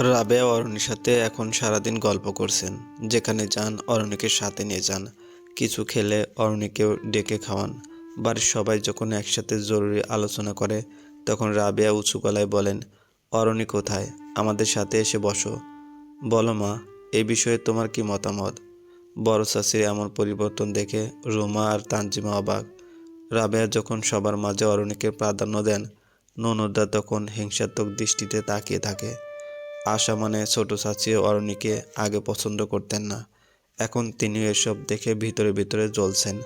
রাবেয়া অরণির সাথে এখন সারাদিন গল্প করছেন, যেখানে যান অরণিকে সাথে নিয়ে যান, কিছু খেলে অরণিকেও ডেকে খাওয়ান। বাড়ির সবাই যখন একসাথে জরুরি আলোচনা করে, তখন রাবেয়া উঁচু গলায় বলেন, অরণি কোথায়? আমাদের সাথে এসে বসো। বলো মা এই বিষয়ে তোমার কি মতামত? বড় চাষির এমন পরিবর্তন দেখে রুমা আর তানজিমা অবাক। রাবেয়া যখন সবার মাঝে অরণিকে প্রাধান্য দেন ননদা তখন হিংসাত্মক দৃষ্টিতে তাকিয়ে থাকে। আশা মানে ছোট চাচি অরণিকে আগে পছন্দ করতেন না। এখন তিনি এসব দেখে ভিতরে ভিতরে জ্বলছেন।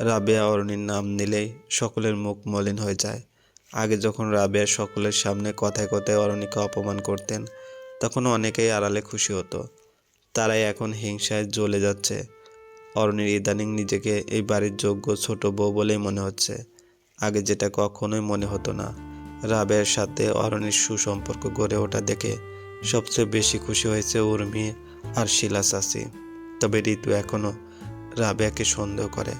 রাবেয়া অরণির নাম নিলেই সকলের মুখ মলিন হয়ে যায়। আগে যখন রাবেয়া সকলের সামনে কথায় কথায় অরণিকে অপমান করতেন, তখন অনেকেই আড়ালে খুশি হতো। তারাই এখন হিংসায় জ্বলে যাচ্ছে। অরণির ইদানিং নিজেকে এই বাড়ির যোগ্য ছোট বউ বলেই মনে হচ্ছে। আগে যেটা কখনোই মনে হতো না। রাবের সাথে অরণির সুসম্পর্ক গড়ে ওঠা দেখে সবচেয়ে বেশি খুশি হয়েছে উর্মি আর শিলা চাচি। তবে ঋতু এখনও রাবেয়াকে সন্দেহ করে।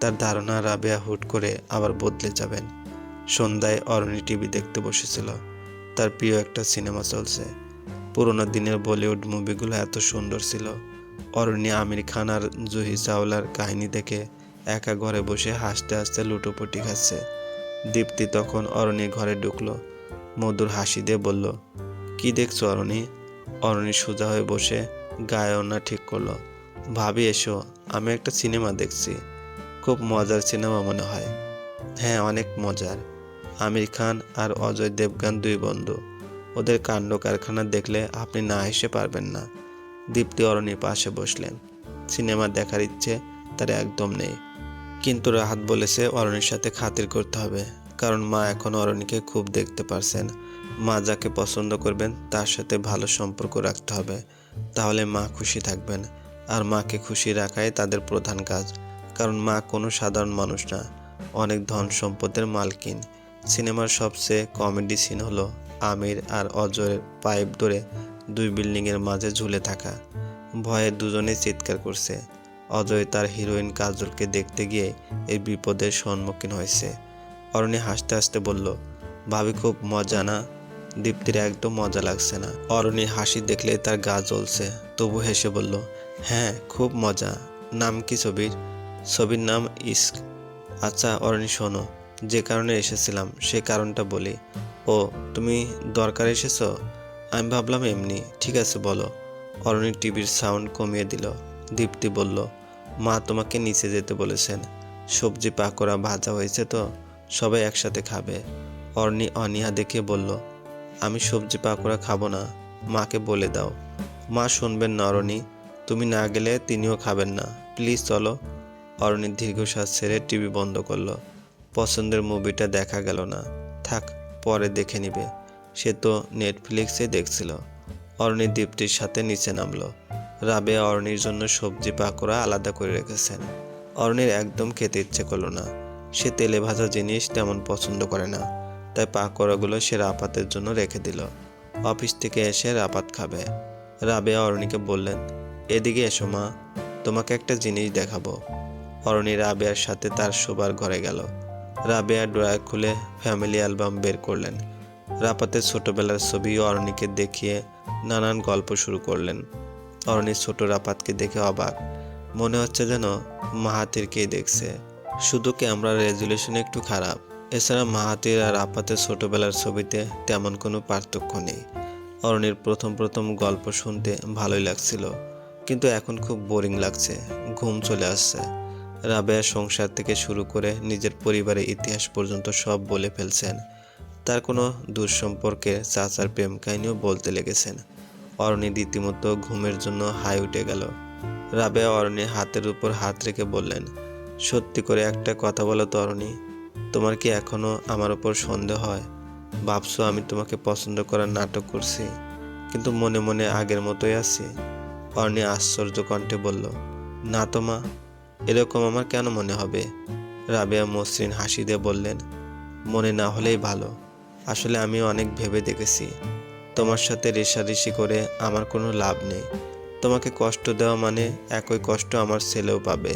তার ধারণা, রাবেয়া হুট করে আবার বদলে যাবেন। সন্ধ্যায় অরণি টিভি দেখতে বসেছিল। তার প্রিয় একটা সিনেমা চলছে। পুরোনো দিনের বলিউড মুভিগুলো এত সুন্দর ছিল। অরণ্য আমির খান আর জুহি চাওলার কাহিনী দেখে একা ঘরে বসে হাসতে হাসতে লুটোপুটি খাচ্ছে। দীপ্তি তখন অরণির ঘরে ঢুকলো। মধুর হাসি দিয়ে বলল কি দেখছ অরণি? অরণি সোজা হয়ে বসে গায়ে ওনা ঠিক করল। ভাবি, এসো, আমি একটা সিনেমা দেখছি। খুব মজার সিনেমা মনে হয়। হ্যাঁ অনেক মজার। আমির খান আর অজয় দেবগান দুই বন্ধু। ওদের কাণ্ড কারখানা দেখলে আপনি না এসে পারবেন না। দীপ্তি অরণির পাশে বসলেন। সিনেমা দেখার ইচ্ছে তার একদম নেই। কিন্তু রাহাত বলেছে অরণির সাথে খাতির করতে হবে। কারণ মা এখন অরণিকে খুব দেখতে পারছেন। মা যাকে পছন্দ করবেন, তার সাথে ভালো সম্পর্ক রাখতে হবে। তাহলে মা খুশি থাকবেন। আর মাকে খুশি রাখাই তাদের প্রধান কাজ। কারণ মা কোনো সাধারণ মানুষ না। অনেক ধন সম্পদের মালকিন। সিনেমার সবচেয়ে কমেডি সিন হলো আমির আর অজয়ের পাইপ ধরে দুই বিল্ডিংয়ের মাঝে ঝুলে থাকা। ভয়ে দুজনে চিৎকার করছে। অজয় তার হিরোইন কাজলকে দেখতে গিয়ে এই বিপদের সম্মুখীন হয়েছে। অরণি হাসতে হাসতে বলল, ভাবি, খুব মজা না? দীপ্তির একদম মজা লাগছে না। অরণির হাসি দেখলে তার গা জ্বলছে। তবু হেসে বলল হ্যাঁ খুব মজা। নাম কি ছবির? ছবির নাম ইস্ক। আচ্ছা অরণি, শোনো। যে কারণে এসেছিলাম, সে কারণটা বলি। ও, তুমি দরকার এসেছ? আমি ভাবলাম এমনি। ঠিক আছে, বলো। অরণি টিভির সাউন্ড কমিয়ে দিল। দীপ্তি বলল, মা তোমাকে নিচে যেতে বলেছেন। সবজি পাকোড়া ভাজা হয়েছে তো? সবাই একসাথে খাবে। অর্ণি অনিহা দেখে বলল আমি সবজি পাকোড়া খাব না। মাকে বলে দাও। মা শুনবেন না, অরণি। তুমি না গেলে তিনিও খাবেন না। প্লিজ চলো। অরণির দীর্ঘশ্বাস ছেড়ে টিভি বন্ধ করল। পছন্দের মুভিটা দেখা গেল না। থাক, পরে দেখে নিবে। সে তো নেটফ্লিক্সে দেখছিল। অরণি দীপ্তির সাথে নিচে নামলো। রাবে অরণির জন্য সবজি পাকোড়া আলাদা করে রেখেছেন। অরণির একদম খেতে ইচ্ছে করল না। সে তেলে ভাজা জিনিস তেমন পছন্দ করে না। তাই পাকোড়াগুলো সে রাপাতের জন্য রেখে দিল। অফিস থেকে এসে রাপাত খাবে। রাবেয়া অরণিকে বললেন, এদিকে এসো মা, তোমাকে একটা জিনিস দেখাবো। অরণি রাবেয়ার সাথে তার শোবার ঘরে গেল। রাবেয়া ড্রয়ার খুলে ফ্যামিলি অ্যালবাম বের করলেন। রাপাতের ছোটবেলার ছবি অরণিকে দেখিয়ে নানান গল্প শুরু করলেন। অরণি ছোট রাপাতকে দেখে অবাক। মনে হচ্ছে যেন মাহাতিরকেই দেখছে। শুধু ক্যামেরার রেজুলেশন একটু খারাপ। এছাড়া মাহাতির আর আপাতের ছোটবেলার ছবিতে তেমন কোনো পার্থক্য নেই। অরণির প্রথম প্রথম গল্প শুনতে ভালোই লাগছিল, কিন্তু এখন খুব বোরিং লাগছে, ঘুম চলে আসছে। রাবেয়া সংসার থেকে শুরু করে নিজের পরিবারের ইতিহাস পর্যন্ত সব বলে ফেলছেন। তার কোনো দূর সম্পর্কে চাচার প্রেম কাহিনীও বলতে লেগেছেন। অরণি রীতিমতো ঘুমের জন্য হাই উঠে গেল। রাবেয়া অরণির হাতের উপর হাত রেখে বললেন, সত্যি করে একটা কথা বলো তো অরণি তোমার কি এখনও আমার উপর সন্দেহ হয়? ভাবছ আমি তোমাকে পছন্দ করার নাটক করছি, কিন্তু মনে মনে আগের মতোই আছি? অরণি আশ্চর্য কণ্ঠে বলল, না তো মা, এরকম আমার কেন মনে হবে? রাবেয়া মসৃণ হাসি দিয়ে বললেন, মনে না হলেই ভালো। আসলে আমি অনেক ভেবে দেখেছি। তোমার সাথে রেশারেশি করে আমার কোনো লাভ নেই। তোমাকে কষ্ট দেওয়া মানে একই কষ্ট আমার ছেলেও পাবে।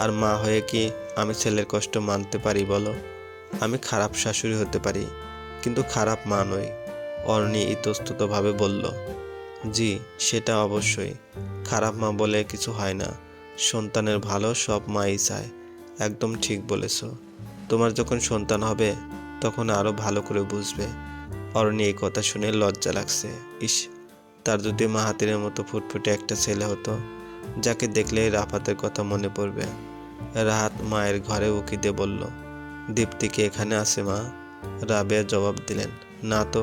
আর মা হয়ে কি আমি ছেলের কষ্ট মানতে পারি বলো? আমি খারাপ শাশুড়ি হতে পারি, কিন্তু খারাপ মা নই, অরণি ইতস্ততভাবে বলল। জি, সেটা অবশ্যই। খারাপ মা বলে কিছু হয় না। সন্তানের ভালো সব মাই চায়। একদম ঠিক বলেছ। তোমার যখন সন্তান হবে, তখন আরও ভালো করে বুঝবে। অরণি এই কথা শুনে লজ্জা লাগছে। ইস, তার যদি মাহাতিরের মতো ফুটফুটে একটা ছেলে হতো, যাকে দেখলেই রাফাতের কথা মনে পড়বে। রাহাত মায়ের ঘরে উকি দিয়ে বলল, দীপ্তিকে এখানে আছে মা। রাবেয়া জবাব দিলেন, না তো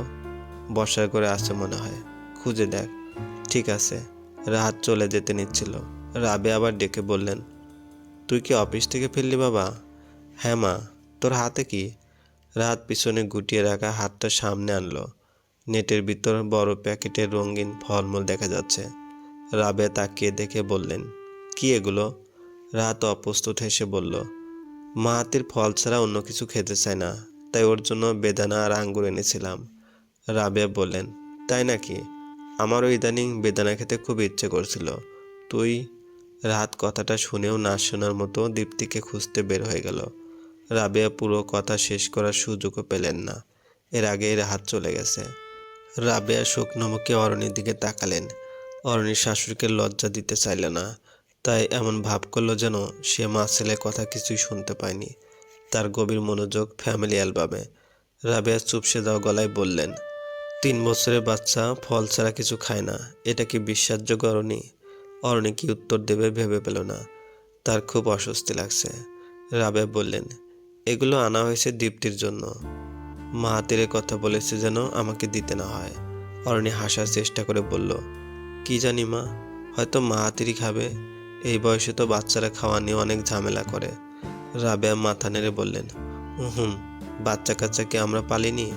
বসার করে আছে মনে হয়। খুঁজে দেখ, ঠিক আছে। রাহাত চলে যেতে নিচ্ছিল। রাবে আবার ডেকে বললেন, তুই কি অফিস থেকে ফিরলি বাবা? হ্যাঁ মা, তোর হাতে কি? রাহাত পিছনে গুটিয়ে রাখা হাতটা সামনে আনলো। নেটের ভিতর বড় প্যাকেটের রঙিন ফলমূল দেখা যাচ্ছে। রাবে তাকিয়ে দেখে বললেন, কি এগুলো? রাত অপ্রস্তুত হেসে বলল, মা মাহাতির ফল ছাড়া অন্য কিছু খেতে চায় না, তাই ওর জন্য বেদানা আর আঙ্গুর এনেছিলাম। রাবেয়া বললেন, তাই নাকি? আমারও ইদানিং বেদানা খেতে খুব ইচ্ছে করছিল। তুই? রাত কথাটা শুনেও না শোনার মতো দীপ্তিকে খুঁজতে বের হয়ে গেল। রাবেয়া পুরো কথা শেষ করার সুযোগও পেলেন না। এর আগেই রাহাত চলে গেছে। রাবেয়া শুকনো মুখে অরণির দিকে তাকালেন। অরণির শাশুড়িকে লজ্জা দিতে চাইল না। তাই এমন ভাব করল যেন সে মা ছেলের কথা কিছুই শুনতে পায়নি। তার গভীর মনোযোগ ফ্যামিলি অ্যালবামে রাবেয়া চুপসে যাওয়া গলায় বললেন, তিন বছরের বাচ্চা, ফল ছাড়া কিছু খায় না। এটা কি বিশ্বাসযোগ্য অরণি? অরণি কি উত্তর দেবে ভেবে পেল না। তার খুব অস্বস্তি লাগছে। রাবে বললেন, এগুলো আনা হয়েছে দীপ্তির জন্য। মাহাতিরের কথা বলেছে যেন আমাকে দিতে না হয়। অরণি হাসার চেষ্টা করে বলল, কি জানি মা, হয়তো মাহাতিরই খাবে। এই বয়সে তো বাচ্চারা খাওয়া নিয়ে অনেক ঝামেলা করে। রাবেয়া মাথা নেড়ে বললেন হুম বাচ্চা কাচ্চাকে আমরা পালিনি?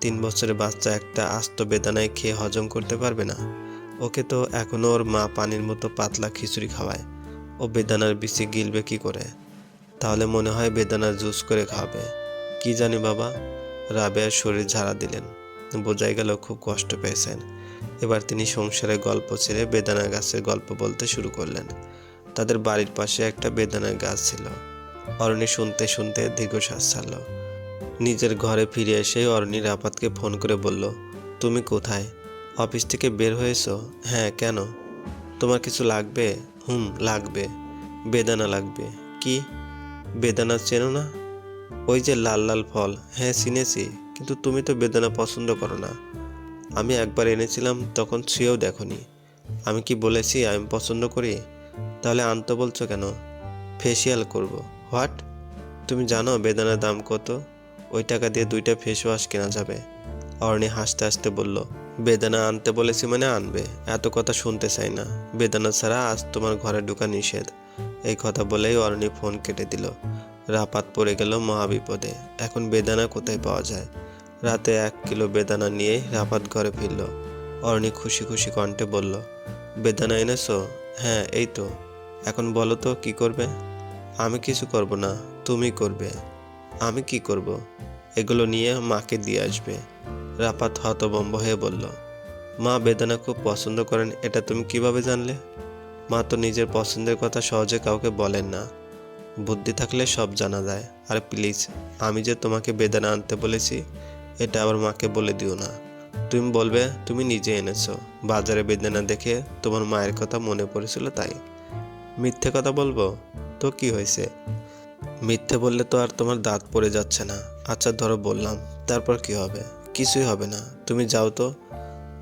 তিন বছরের বাচ্চা একটা আস্ত বেদানায় খেয়ে হজম করতে পারবে না। ওকে তো এখনও ওর মা পানির মতো পাতলা খিচুড়ি খাওয়ায়। ও বেদানার বিচি গিলবে কি করে? তাহলে মনে হয় বেদানার জুস করে খাবে। কি জানি বাবা? রাবেয়ার শরীর ঝাড়া দিলেন। বোঝাই গেল খুব কষ্ট পেয়েছেন। এবার তিনি সংসারের গল্প ছেড়ে বেদানা গাছের গল্প বলতে শুরু করলেন। তাদের বাড়ির পাশে একটা বেদানার গাছ ছিল। অরণি শুনতে শুনতে দীর্ঘশ্বাস ছাড়ল। নিজের ঘরে ফিরে এসে অরণি রাপাতকে ফোন করে বলল, তুমি কোথায়? অফিস থেকে বের হয়েছো? হ্যাঁ কেন? তোমার কিছু লাগবে? হুম, লাগবে। বেদানা লাগবে। কি? বেদানা চেনো না? ওই যে লাল লাল ফল। হ্যাঁ চিনেছি, কিন্তু তুমি তো বেদানা পছন্দ করো না। আমি একবার এনেছিলাম, তখন ছুঁয়েও দেখনি। আমি কি বলেছি, আমি পছন্দ করি? তাহলে আনতে বলছো কেন? ফেসিয়াল করব। হোয়াট তুমি জানো বেদানার দাম কত? ওই টাকা দিয়ে দুইটা ফেস ওয়াশ কেনা যাবে। অরণি হাসতে হাসতে বলল, বেদানা আনতে বলেছি মানে আনবে। এত কথা শুনতে চাই না। বেদানা ছাড়া আজ তোমার ঘরে ঢোকা নিষেধ। এই কথা বলেই অরণি ফোন কেটে দিল। রাপাত পড়ে গেল মহাবিপদে। এখন বেদানা কোথায় পাওয়া যায়? রাতে এক কিলো বেদানা নিয়ে রাপাত ঘরে ফিরল। অরণি খুশি খুশি কণ্ঠে বলল, বেদানা এনেছো? হ্যাঁ এই তো। এখন বলো তো, কি করবে? আমি কিছু করব না, তুমি করবে। আমি কি করব? এগুলো নিয়ে মাকে দিয়ে আসবে। রাপাত হতবম্ব হয়ে বলল, মা, বেদানা খুব পছন্দ করেন, এটা তুমি কীভাবে জানলে? মা তো নিজের পছন্দের কথা সহজে কাউকে বলেন না। বুদ্ধি থাকলে সব জানা যায়। আর, প্লিজ, আমি যে তোমাকে বেদানা আনতে বলেছি, এটা আবার মাকে বলে দিও না। তুমি বলবে, তুমি নিজে এনেছো। বাজারে বেদানা দেখে তোমার মায়ের কথা মনে পড়েছিল তাই। মিথ্যে কথা বলব? তো কি হয়েছে? মিথ্যে বললে তো আর তোমার দাঁত পড়ে যাচ্ছে না। আচ্ছা ধরো বললাম। তারপর কি হবে? কিছুই হবে না। তুমি যাও তো।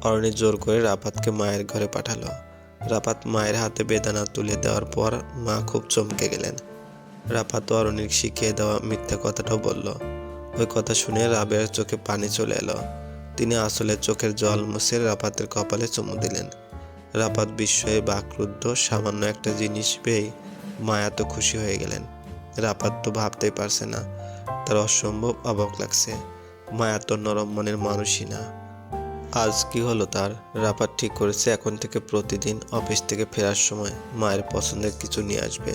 অরণি জোর করে রাফাতকে মায়ের ঘরে পাঠালো। রাফাত মায়ের হাতে বেদানা তুলে দেওয়ার পর মা খুব চমকে গেলেন। রাফাত অরণির শিখিয়ে দেওয়া মিথ্যা কথাটাও বলল। ওই কথা শুনে রাবের চোখে পানি চলে এলো। তিনি আসলে চোখের জল মুছে রাফাতের কপালে চুমু দিলেন। রাফাত বিস্ময়ে বাকরুদ্ধ সামান্য একটা জিনিস পেয়ে মা এত খুশি হয়ে গেলেন। রাপাত তো ভাবতেই পারছে না, তার অসম্ভব অবাক লাগছে। মা এত নরম মনের মানুষই না। আজ কি হলো তার? রাপার ঠিক করেছে এখন থেকে প্রতিদিন অফিস থেকে ফেরার সময় মায়ের পছন্দের কিছু নিয়ে আসবে।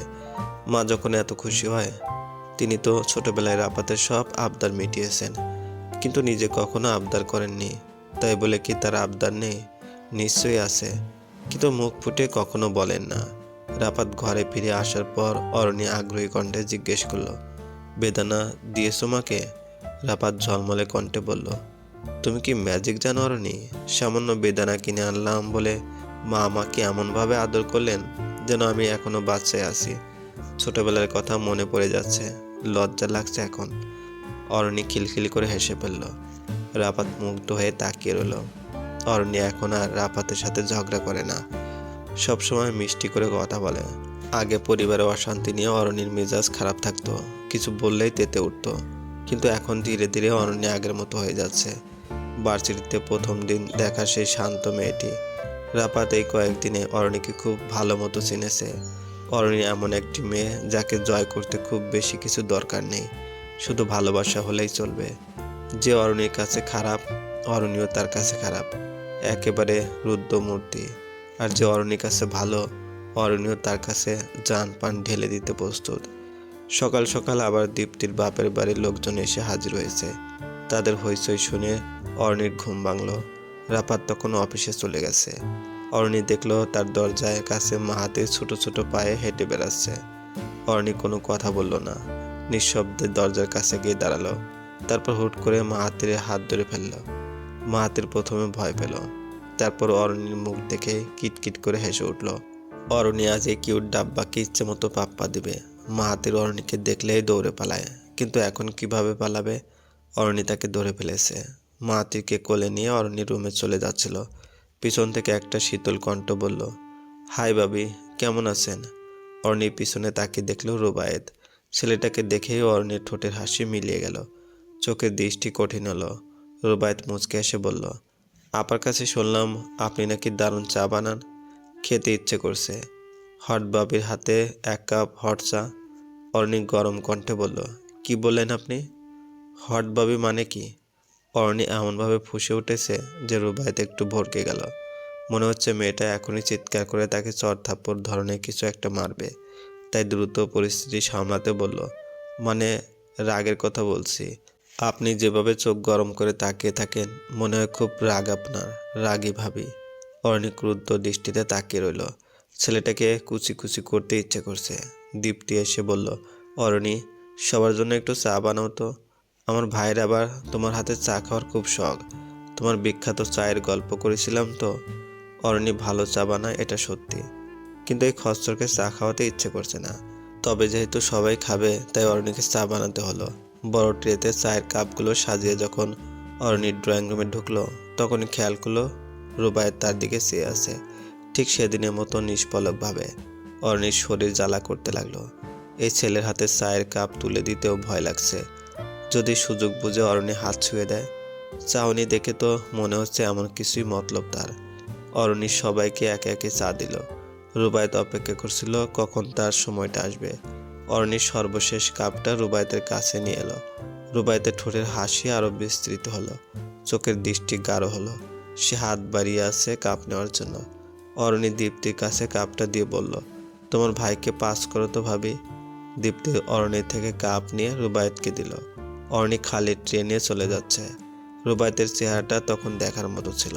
মা যখন এত খুশি হয়, তিনি তো ছোটবেলায় রাপাতের সব আবদার মিটিয়েছেন, কিন্তু নিজে কখনো আবদার করেননি। তাই বলে কি তার আবদার নেই? নিশ্চয়ই আছে। কিন্তু মুখ ফুটে কখনো বলেন না। রাপাত ঘরে ফিরে আসার পর অরণি আগ্রহী কণ্ঠে জিজ্ঞেস করল, বেদানা, দিয়েছ মাকে? রাপাত ঝলমলে কণ্ঠে বলল, তুমি কি ম্যাজিক জানো অরণি? সামান্য বেদানা কিনে আনলাম বলে মা আমাকে এমনভাবে আদর করলেন যেন আমি এখনও বাচ্চায় আছি। ছোটবেলার কথা মনে পড়ে যাচ্ছে, লজ্জা লাগছে এখন। অরণি খিলখিল করে হেসে ফেলল। রাপাত মুগ্ধ হয়ে তাকিয়ে রইল। অরণি এখন আর রাফাতের সাথে ঝগড়া করে না। সবসময় মিষ্টি করে কথা বলে। আগে পরিবারে অশান্তি নিয়ে অরণির মেজাজ খারাপ থাকতো। কিছু বললেই তেতে উঠতো। কিন্তু এখন ধীরে ধীরে অরণ্য আগের মতো হয়ে যাচ্ছে। ভার্সিটিতে প্রথম দিন দেখা সেই শান্ত মেয়েটি। রাপাত এই কয়েকদিনে অরণিকে খুব ভালো মতো চিনেছে। অরণি এমন একটি মেয়ে যাকে জয় করতে খুব বেশি কিছু দরকার নেই। শুধু ভালোবাসা হলেই চলবে। যে অরণির কাছে খারাপ অরণিও তার কাছে খারাপ। একেবারে রুদ্র মূর্তি। আর যে অরণির কাছে ভালো অরণিও তার কাছে জান পান ঢেলে দিতে প্রস্তুত। সকাল সকাল আবার দীপ্তির বাপের বাড়ির লোকজন এসে হাজির হয়েছে। তাদের হইচই শুনে অরণির ঘুম ভাঙল। রাপাত তখন অফিসে চলে গেছে। অরণি দেখল তার দরজায় কাছে মাহাতে ছোট ছোট পায়ে হেঁটে বেড়াচ্ছে। অরণি কোনো কথা বলল না। নিঃশব্দে দরজার কাছে গিয়ে দাঁড়াল। তারপর হুট করে মাহাতির হাত ধরে ফেলল। মাহাতির প্রথমে ভয় পেল। তারপর অরণির মুখ দেখে কিটকিট করে হেসে উঠল। অরণি আজ এই কিউট ডাব্বাকে ইচ্ছে মতো পাপ্পা দিবে। মাহাতির অরণিকে দেখলেই দৌড়ে পালায়, কিন্তু এখন কীভাবে পালাবে? অরণি তাকে ধরে ফেলেছে। মাহাতিরকে কোলে নিয়ে অরণি রুমে চলে যাচ্ছিল। পিছন থেকে একটা শীতল কণ্ঠ বলল, হাই বাবি কেমন আছেন? অরণির পিছনে তাকে দেখল রুবায়েত। ছেলেটাকে দেখেই অরণির ঠোঁটের হাসি মিলিয়ে গেল। চোখের দৃষ্টি কঠিন হলো। রুবায়েত মুচকে এসে বলল, আপার কাছে শুনলাম আপনি নাকি দারুণ চা বানান। খেতে ইচ্ছে করছে। হট বাবির হাতে এক কাপ হট চা। অরণি গরম কণ্ঠে বলল, কি বললেন আপনি? হট বাবি মানে কি? অরণি এমনভাবে ফুসে উঠেছে যে রুবাইতে একটু ভরকে গেল। মনে হচ্ছে মেয়েটা এখনই চিৎকার করে তাকে চর ধরনের কিছু একটা মারবে। তাই দ্রুত পরিস্থিতি সামলাতে বলল মানে রাগের কথা বলছি। আপনি যেভাবে চোখ গরম করে তাকিয়ে থাকেন, মনে হয় খুব রাগ আপনার, রাগী ভাবি। অরণি ক্রুদ্ধ দৃষ্টিতে তাকিয়ে রইল। ছেলেটাকে কুচি কুচি করতে ইচ্ছে করছে। দীপ্তি এসে বলল, অরণি, সবার জন্য একটু চা বানাও তো। আমার ভাইয়ের আবার তোমার হাতে চা খাওয়ার খুব শখ। তোমার বিখ্যাত চায়ের গল্প করেছিলাম তো। অরণি, ভালো চা বানায়, এটা সত্যি। কিন্তু এই খচ্চরকে চা খাওয়াতে ইচ্ছে করছে না। তবে যেহেতু সবাই খাবে, তাই অরণিকে চা বানাতে হলো। বড় ট্রেতে চায়ের কাপগুলো সাজিয়ে যখন অরণির ড্রয়িং রুমে ঢুকলো, তখনই খেয়াল করল রুবায়ের তার দিকে চেয়ে আছে। ঠিক সেদিনের মতো নিষ্পলকভাবে অরণির শরীর জ্বালা করতে লাগল। এই ছেলের হাতে চায়ের কাপ তুলে দিতেও ভয় লাগছে। যদি সুযোগ বুঝে অরণি হাত ছুঁয়ে দেয় চাউনি দেখে তো মনে হচ্ছে এমন কিছুই মতলব তার। অরণি সবাইকে একে একে চা দিল। রুবায়ত অপেক্ষা করছিল কখন তার সময়টা আসবে। অরণির সর্বশেষ কাপটা রুবায়তের কাছে নিয়ে এলো। রুবায়তের ঠোঁটের হাসি আরও বিস্তৃত হলো। চোখের দৃষ্টি গাঢ় হলো। সে হাত বাড়িয়ে আছে কাপ নেওয়ার জন্য। অরণি দীপ্তির কাছে কাপটা দিয়ে বলল, তোমার ভাইকে পাস করো তো ভাবি। দীপ্তি অরণির থেকে কাপ নিয়ে রুবায়তকে দিল। অরণি খালি ট্রেনে চলে যাচ্ছে। রুবায়তের চেহারাটা তখন দেখার মতো ছিল।